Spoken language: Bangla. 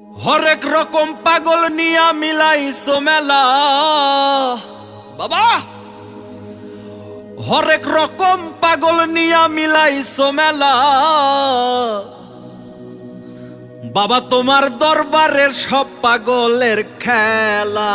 হরেক রকম পাগল নিয়া মিলাই সোমেলা বাবা! হরেক রকম পাগল নিয়া মিলাই সোমেলা বাবা, তোমার দরবারের সব পাগলের খেলা।